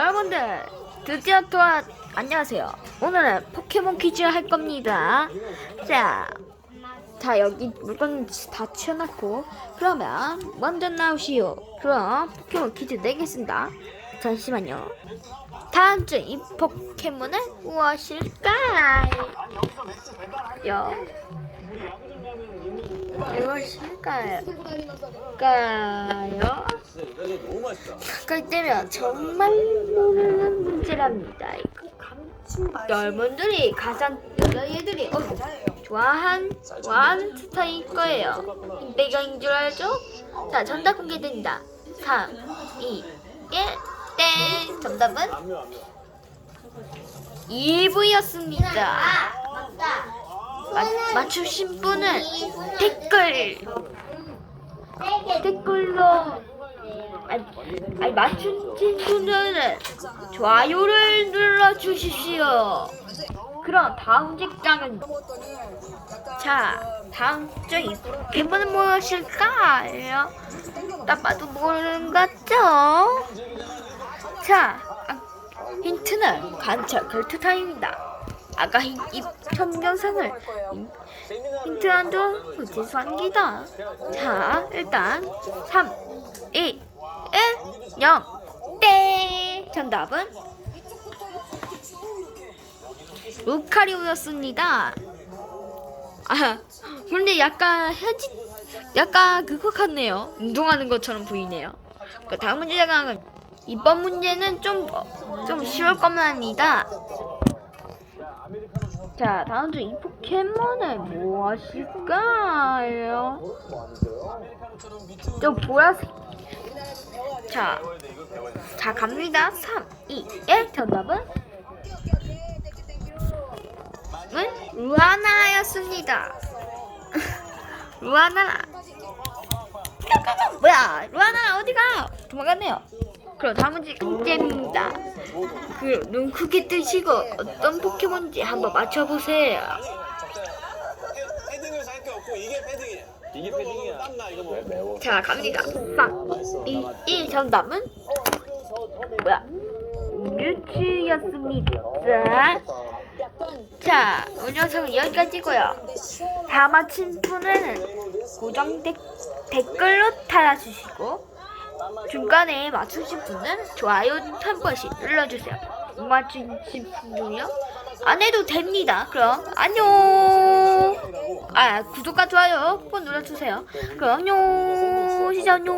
여러분들 드디어 또 와- 안녕하세요. 오늘은 포켓몬 퀴즈 할 겁니다. 자, 자 여기 물건 다 치워놨고 그러면 먼저 나오시오. 그럼 포켓몬 퀴즈 내겠습니다. 잠시만요. 다음 주 이 포켓몬은 무엇일까요? 무엇일까요? 까요? 가까이 되면 정말 모르는 문제랍니다. 이거 여러분들이 가장 여자애들이 어, 좋아한 좋아하는 스타일 거예요. 배경인 줄 알죠? 자, 정답 공개됩니다. 3, 2, 1, 땡! 정답은 2부였습니다. 마, 맞추신 분은 댓글 댓글로 아니, 맞추신 분들은 좋아요를 눌러주십시오. 그럼 다음 직장은 자 다음 주이 포켓몬은 무엇일까요? 딱 봐도 모르는 것 같죠? 자 아, 힌트는 관찰 걸트 타임입니다. 아까 히, 이 현경상을 힌트 한도 부지수합니다. 자, 일단 3, 2, 1, 0, 땡! 정답은 루카리오였습니다. 아, 근데 약간 해지, 약간 그거 같네요. 운동하는 것처럼 보이네요. 그 다음 문제가 이번 문제는 좀, 어, 좀 쉬울 겁니다. 자, 다음 주 이 포켓몬은 무엇일까요? 좀 보라색. 자, 자 갑니다. 3, 2, 1. 정답은 은 루아나였습니다. 루아나. 뭐야? 루아나 어디가? 도망갔네요. 그럼 다음 문제 문제입니다. 그 눈 크게 뜨시고 어떤 포켓몬인지 한번 맞춰보세요. 자 갑니다. 3, 2, 1 정답은 뭐야? 뮤츠였습니다. 자, 오늘 영상은 여기까지고요. 다 맞힌 분은 고정 댓, 댓글로 달아주시고 중간에 맞추신 분은 좋아요 한 번씩 눌러주세요. 못 맞추신 분은요? 안 해도 됩니다. 그럼 안녕. 아 구독과 좋아요 꼭 눌러주세요. 그럼 안녕. 시작 안녕.